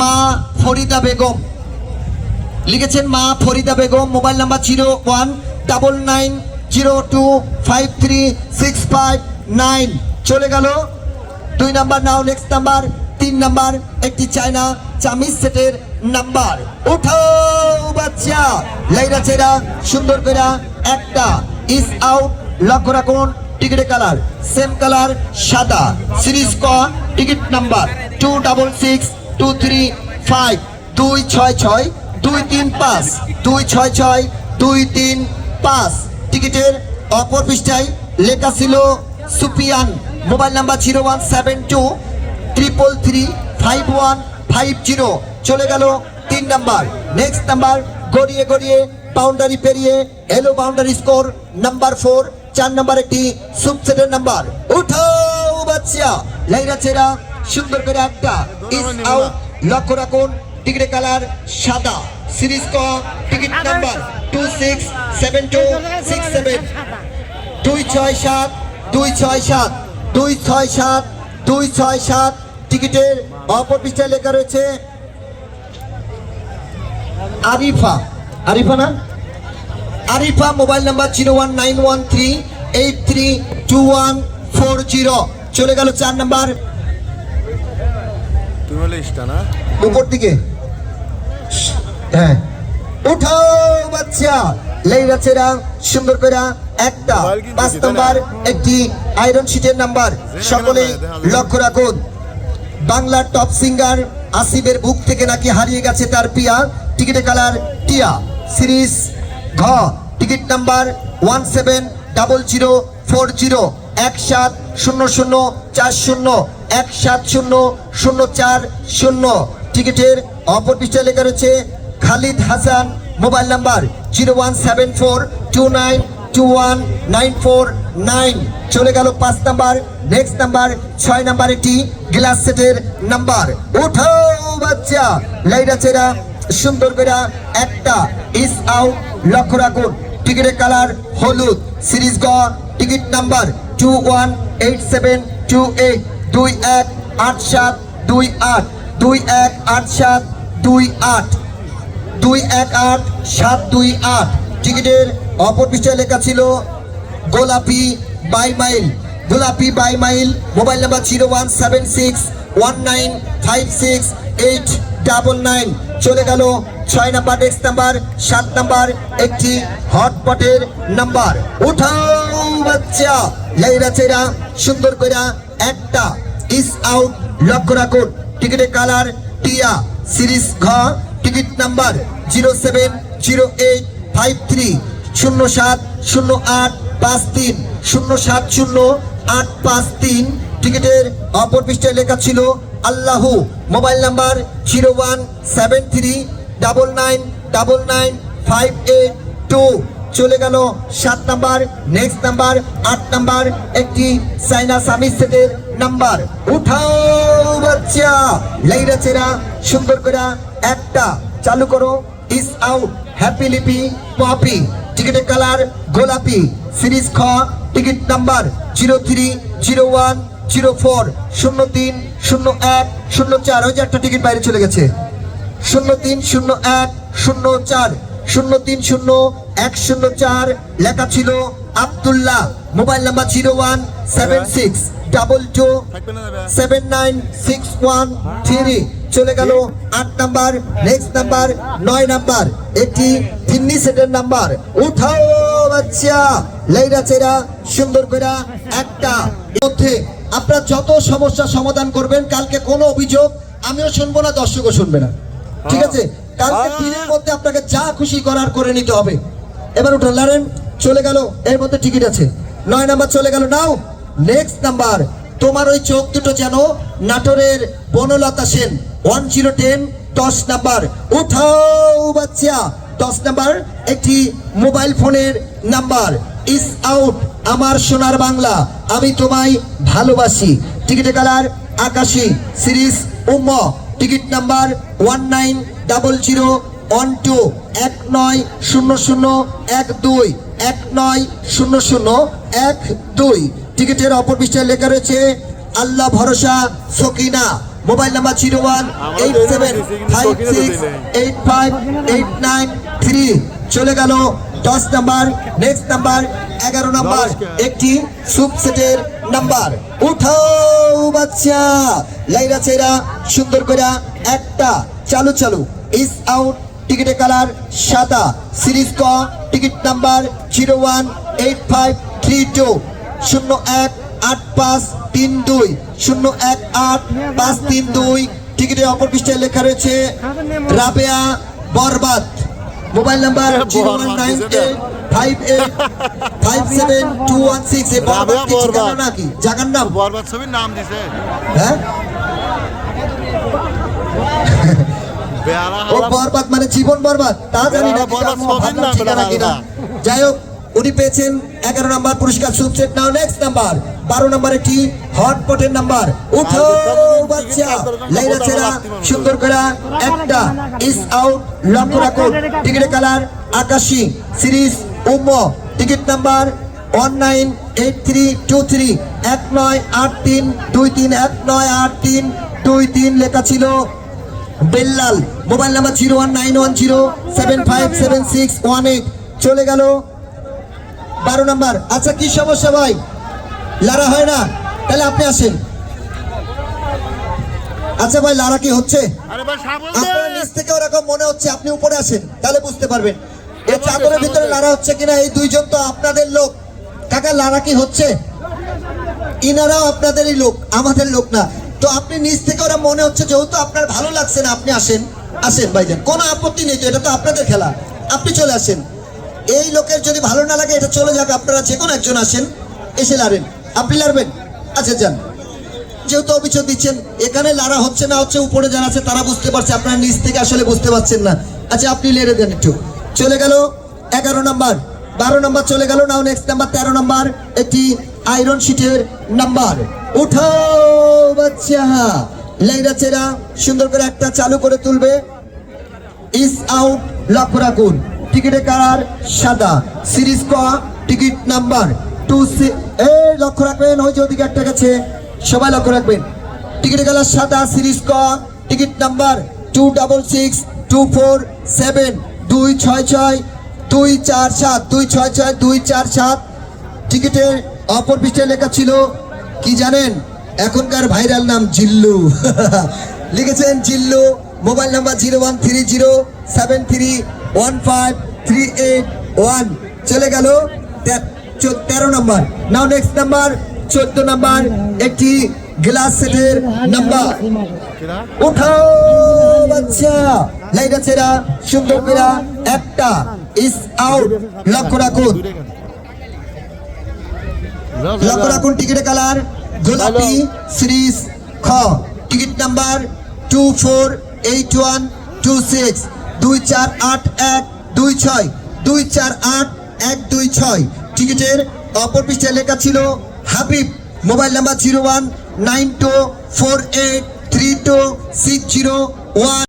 মা ফরিদা বেগম। লিখেছেন মা Farida Begum, mobile number zero one double nine zero two five three six five nine. চলে গেল। দুই নাম্বার, নাও নেক্সট নাম্বার। তিন নাম্বার, একটি চায়না চামিজ সেটের নাম্বার। উঠাও বাচ্চা। লাইরা চেরা সুন্দর করে একটা। ইস আউট লক্ষ্য রাখুন। টিকিটের কালার সেম কালার, সাদা। সিরিজ ক, ticket number two double six two three five দুই ছয় ছয়, দুই তিন পাঁচ। দুই ছয় ছয়, দুই তিন পাঁচ। টিকিটের অপর পৃষ্ঠায় লেখা ছিল Sufiyan mobile number zero one seven two triple three five one five zero চলে গেল তিন নাম্বার। নেক্সট নাম্বার, গড়িয়ে গড়িয়ে বাউন্ডারি পেরিয়ে এলো বাউন্ডারি স্কোর নাম্বার ফোর চার নাম্বার একটি সুপসেটের নাম্বার। উঠাও বাচ্চা। লাইরা চেরা সুন্দর করে একটা। ইস আউট লক্ষ্য রাখুন টিকিটের কালার সাদা। সিরিজ ক ticket number two six seven two six seven দুই ছয় সাত দুই ছয় সাত দুই ছয় সাত দুই ছয় সাত। টিকিটের অপর পৃষ্ঠায় লেখা রয়েছে আরিফা। আরিফা না? Arifa mobile number zero one nine one three eight three two one four zero. চলে গেল চার নাম্বার। উপর দিকে। হ্যাঁ। উঠাও বাচ্চা। লেইরা চেরা সুন্দর করে একটা। পাঁচ নাম্বার একটি আয়রন শিটের নাম্বার। সকলেই লক্ষ্য রাখুন। বাংলার টপ সিঙ্গার আসিফের বুক থেকে নাকি হারিয়ে গেছে তার পিয়া। টিকিটে কালার টিয়া। সিরিজ ঘ, ticket number one seven double zero four zero এক সাত শূন্য শূন্য, চার শূন্য এক সাত শূন্য শূন্য চার শূন্য। টিকিটের অপর পৃষ্ঠায় লেখা রয়েছে Khalid Hasan, mobile number zero one seven four two nine two one nine four nine. চলে গেল পাঁচ নাম্বার, নেক্সট নাম্বার, ছয় নাম্বার একটি গ্লাস সেটের নাম্বার। উঠাও বাচ্চা লাইরা চেরা সুন্দর করে একটা ইস আউট লক্ষ্য রাখুন। টিকিটের কালার হলুদ। সিরিজ গ ticket number two one eight seven two eight দুই এক আট সাত দুই আট দুই এক আট সাত দুই আট দুই এক আট সাত দুই আট টিকিটের অপর পৃষ্ঠায় লেখা ছিল, গোলাপি বাই মাইল গোলাপি বাই mile mobile number zero one seven six one nine five six eight double nine চলে গেল ছয় নাম্বার নেক্সট নাম্বার, সাত নাম্বার, একটি হটপটের নাম্বার। উঠাও বাচ্চা। লাইরা চেরা সুন্দর করে একটা ইস আউট লক্ষ্য রাখুন। টিকিটের কালার টিয়া, সিরিজ ঘ, ticket number zero seven zero eight five three, শূন্য সাত শূন্য আট পাঁচ তিন, শূন্য সাত শূন্য আট পাঁচ তিন। টিকিটের অপর পৃষ্ঠায় লেখা ছিল আল্লাহু, mobile number zero one seven three double nine double nine five eight two. চলে গেল সাত নাম্বার, নেক্সট নাম্বার, আট নাম্বার, একটি সাইনা সামিজ সেটের নাম্বার। উঠাও বাচ্চা, লাইরা চেরা, সুন্দর করে একটা। চালু করো, ইস আউট, হ্যাপি লিপি, পপি। টিকিটের কালার গোলাপি। সিরিজ খ, ticket number zero three zero one zero four. শূন্য তিন শূন্য এক শূন্য চার ওই যে একটা টিকিট বাইরে চলে গেছে। শূন্য তিন শূন্য এক শূন্য চার শূন্য তিন শূন্য এক শূন্য চার লেখা ছিল Abdullah mobile number zero one seven six double two seven nine six one three. চলে গেল আট নাম্বার নেক্সট নাম্বার নয় নাম্বার এটি তিন্নি সেটের নাম্বার। উঠাও বাচ্চা লাইরা চেরা সুন্দর করে একটা। মধ্যে আপনারা যত সমস্যা সমাধান করবেন কালকে কোনো অভিযোগ আমিও শুনব না দর্শকও শুনবে না। ঠিক আছে? কালকে দিনের মধ্যে আপনাকে যা খুশি করার করে নিতে হবে। এবার উঠুন লারেন চলে গেল। এর মধ্যে টিকিট আছে। নয় নাম্বার চলে গেল। নাও নেক্সট নাম্বার। তোমার ওই চোখ দুটো যেন নাটোরের Banalata Sen one zero ten দশ নাম্বার। উঠাও বাচ্চা। দশ নাম্বার একটি মোবাইল ফোনের নাম্বার। ইস আউট আমার সোনার বাংলা আমি তোমায় ভালোবাসি। টিকিটের কালার আকাশি series um. Ticket number one nine double zero one two এক নয় শূন্য শূন্য এক দুই এক নয় শূন্য শূন্য এক দুই। টিকিটের অপর পৃষ্ঠায় লেখা রয়েছে আল্লাহ ভরসা Sakina. Mobile number zero one eight seven five six eight five eight nine three চলে গেল দশ নাম্বার নেক্সট নাম্বার এগারো নাম্বার একটি সুপ সেটের নাম্বার। উঠাও বাচ্চা। লাইরা চেরা সুন্দর করে একটা চালু চালু। ইস আউট টিকিটের কালার সাদা। সিরিজ ক ticket number zero one eight five three two শূন্য এক আট পাঁচ তিন দুই শূন্য এক আট পাঁচ তিন দুই টিকিটের অপর পৃষ্ঠায় লেখা রয়েছে রাবেয়া বরবাদ। Mobile number zero one nine eight five eight five seven two one six এই বরবাদ কি ঠিকানা। নাকি জাগার নাম বরবাদ ছবির নাম দিছে হ্যাঁ ও বরবাদ মানে জীবন বরবাদ তা জানি না ঠিকানা, কিনা। যাই হোক উনি পেয়েছেন এগারো নাম্বার পুরস্কার সুপসেট নাও নেক্সট নাম্বার বারো নাম্বার একটি হটপটের নাম্বার। উঠো বাচ্চা। লাইরা চেরা সুন্দর করে একটা ইস আউট লক্ষ্য রাখুন টিকিটের কালার আকাশি। Series um. Ticket number one nine eight three two three এক নয় আট তিন দুই তিন এক নয় আট তিন দুই তিন লেখা ছিল Bellal. Mobile number zero one nine one zero seven five seven six one eight. চলে গেল বারো নাম্বার। আচ্ছা কি সমস্যা ভাই? লারা হয় না। তাহলে আপনি আসেন। আচ্ছা ভাই লারা কি হচ্ছে? আরে ভাই সাবল আপনার নিচ থেকে ওরকম মনে হচ্ছে আপনি উপরে আসেন তাহলে বুঝতে পারবেন। এই চাদরের ভিতরে লারা হচ্ছে কিনা এই দুইজন তো আপনাদের লোক। কাকা লারা কি হচ্ছে? ইনারাও আপনাদেরই লোক আমাদের লোক না। তো আপনি নিচ থেকে ওরা মনে হচ্ছে যেহেতু আপনার ভালো লাগছে না আপনি আসেন। আসেন ভাইজান কোনো আপত্তি নেই তো এটা তো আপনাদের খেলা। আপনি চলে আসেন। এই লোকের যদি ভালো না লাগে এটা চলে যাক আপনারা যে কোনো একজন আসেন এসে লাড়েন। আপনি লাড়বেন। আচ্ছা যান। যেহেতু অভিযোগ দিচ্ছেন, এখানে লারা হচ্ছে না, হচ্ছে উপরে যারা আছে, তারা বুঝতে পারছে, আপনার নিচ থেকে আসলে বুঝতে পারছেন না। আচ্ছা আপনি লেড়ে দেন একটু। চলে গেল এগারো নাম্বার। বারো নাম্বার চলে গেল, নাও নেক্সট নাম্বার তেরো নাম্বার। একটি আয়রন শিটের নাম্বার। উঠাও, বাচ্চা। লাইরা চেরা সুন্দর করে একটা চালু করে তুলবে। ইস আউট লক্ষ্য রাখুন। টিকিটের কালার সাদা। সিরিজ ক, টিকিট নাম্বার। টু এ লক্ষ্য রাখবেন, ওই যে ওদিকে একটা গেছে। সবাই লক্ষ্য রাখবেন। টিকিটের কালার সাদা, সিরিজ ক। Ticket number two double six two four seven দুই ছয় ছয়, দুই চার সাত, দুই ছয় ছয়, দুই চার সাত। টিকিটের অপর পৃষ্ঠে লেখা ছিল, কি জানেন? এখনকার ভাইরাল নাম জিল্লু। লিখেছেন Jillu, mobile number zero one three zero seven three one five three eight one. চলে গেল তেরো নাম্বার। নাও নেক্সট নাম্বার চোদ্দ নাম্বার, একটি গ্লাস সেটের নাম্বার উঠাও বাচ্চা। লাইটা ছেড়া, সুন্দর করে একটা ইস আউট লক্ষ্য রাখুন। লক্ষ্য রাখুন টিকিটের কালার গোলাপি সিরিজ খ। Ticket number two four eight one two six দুই চার আট এক, দুই ছয়। দুই চার আট এক, দুই ছয়। টিকিটের অপর পৃষ্ঠায় লেখা ছিল, Habib, mobile number zero one nine two four eight three two six zero one.